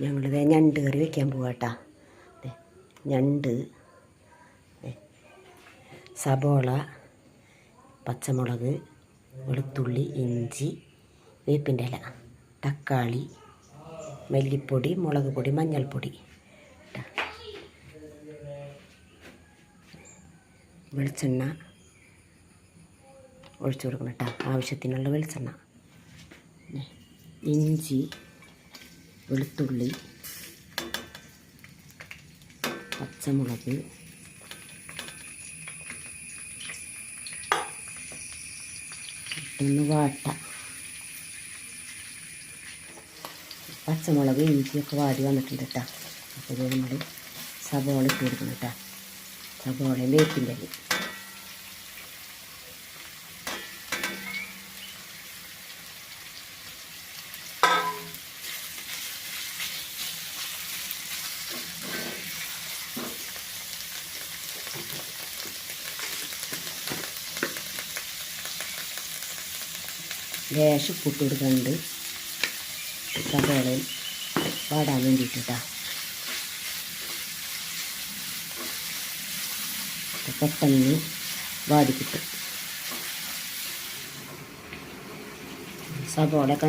ഞങ്ങളിത് ഞണ്ട് കറി വെക്കാൻ പോവാട്ടാ. ഞണ്ട് സബോള പച്ചമുളക് വെളുത്തുള്ളി ഇഞ്ചി വേപ്പിന്റെ ഇല തക്കാളി മല്ലിപ്പൊടി മുളക് പൊടി മഞ്ഞൾപ്പൊടി. വെളിച്ചെണ്ണ ഒഴിച്ചു കൊടുക്കണം കേട്ടോ ആവശ്യത്തിനുള്ള വെളിച്ചെണ്ണ. ഇഞ്ചി വെളുത്തുള്ളി പച്ചമുളക് ഒന്ന് വാട്ട. പച്ചമുളക് ഇഞ്ചിയൊക്കെ വാടി വന്നിട്ടുണ്ട് കേട്ടോ അപ്പോൾ ഇത് നമ്മൾ സബോള ഇട്ട് കൊടുക്കണം കേട്ടോ സബോളയും വേപ്പിന്റെ ലേശം ഉപ്പിട്ട് കൊടുക്കുന്നുണ്ട് സബോളയിൽ വാടാൻ വേണ്ടിയിട്ടാ പെട്ടെന്ന് വാടി കിട്ടും.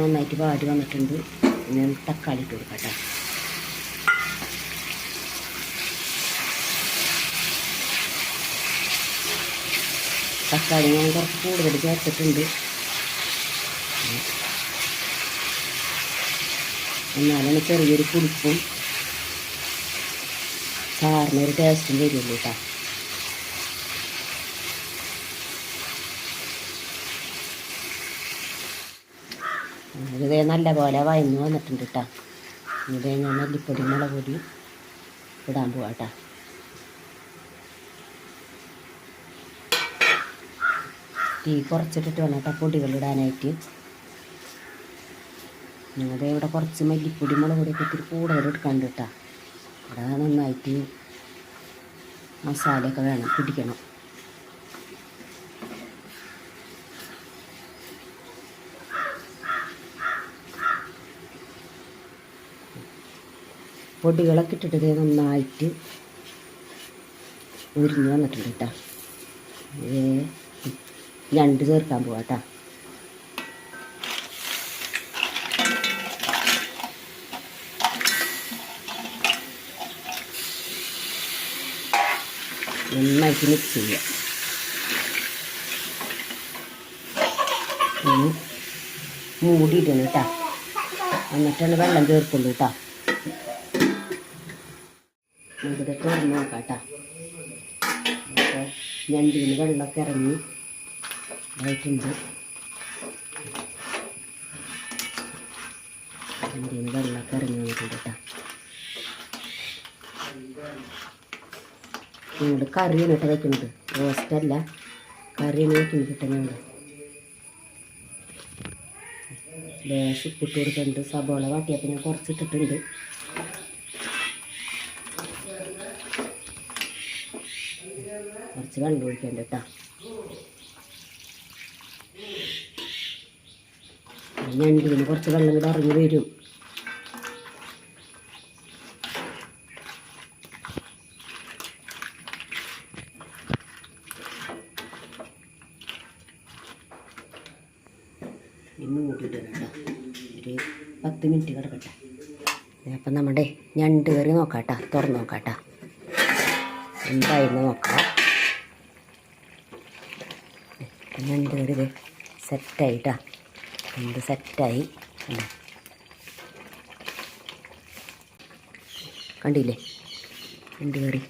നന്നായിട്ട് വാടി വന്നിട്ടുണ്ട്. ഞാൻ തക്കാളി ഇട്ട് കൊടുക്കാം തക്കാളി ഞാൻ കുറച്ച് കൂടുതൽ ചേർത്തിട്ടുണ്ട്. എന്നാലാണ് ചെറിയൊരു പുളിപ്പും ചാറിനൊരു ടേസ്റ്റും വരുള്ളൂ കേട്ടോ ഇത് നല്ല പോലെ വയന്ന് വന്നിട്ടുണ്ട് കേട്ടോ ഇത് ഞാൻ മല്ലിപ്പൊടി മുളക് പൊടി ഇടാൻ പോവാ കേട്ടോ തീ കുറച്ചിട്ടിട്ട് വേണം കേട്ടോ പൊടികളിടാനായിട്ട് ഞങ്ങളുടെ ഇവിടെ കുറച്ച് മല്ലിപ്പൊടി മുളക് പൊടിയൊക്കെ ഇത്തിരി കൂടുതൽ എടുക്കാണ്ട് കേട്ടോ. ഇവിടെ നന്നായിട്ട് മസാലയൊക്കെ വേണം പിടിക്കണം. പൊടികളൊക്കെ ഇട്ടിട്ട് നന്നായിട്ട് ഉരിഞ്ഞ് വന്നിട്ടുണ്ട് കേട്ടോ. ഞണ്ട് ചേർക്കാൻ പോവാ കേട്ടോ നന്നായിട്ട് മിക്സ് ഒന്ന് മൂടിയിടണം കേട്ടോ എന്നിട്ടാണ് വെള്ളം ചേർക്കുള്ളൂ കേട്ടോ നമുക്കിത് തുറന്നു നോക്കാം കേട്ടോ ഞണ്ടിന് വെള്ളമൊക്കെ ഇറങ്ങി. ഇതായിട്ടുണ്ട് ഞണ്ടിന് വെള്ളമൊക്കെ ഇറങ്ങി വന്നിട്ടുണ്ട് കേട്ടോ. ഞങ്ങൾ കറിയാണ് കേട്ടോ വയ്ക്കുന്നത് റോസ്റ്റല്ല കറിയാണ് വയ്ക്കുന്നത് കേട്ടോ ലേശം ഉപ്പിട്ട് കൊടുക്കുന്നുണ്ട് സബോള വാട്ടിയപ്പോൾ ഞാൻ കുറച്ചിട്ടിട്ടുണ്ട് കുറച്ച് വെള്ളം ഒഴിക്കണ്ട കേട്ടോ. ഞണ്ടിന് കുറച്ച് വെള്ളം കൂടെ ഇറങ്ങി വരും. ഇന്ന് കൂട്ടിയിട്ട് കേട്ടോ. ഒരു പത്ത് മിനിറ്റ് കിടക്കട്ടെ. അപ്പം നമ്മുടെ ഞണ്ട് കറി നോക്കാട്ടാ. കേട്ടോ തുറന്ന് നോക്കാം കേട്ടോ എന്തായിരുന്നു നോക്കാം. ഞണ്ട് കറി സെറ്റായിട്ടാ എന്ത് സെറ്റായി. കണ്ടോ കണ്ടില്ലേ? രണ്ട് കറി?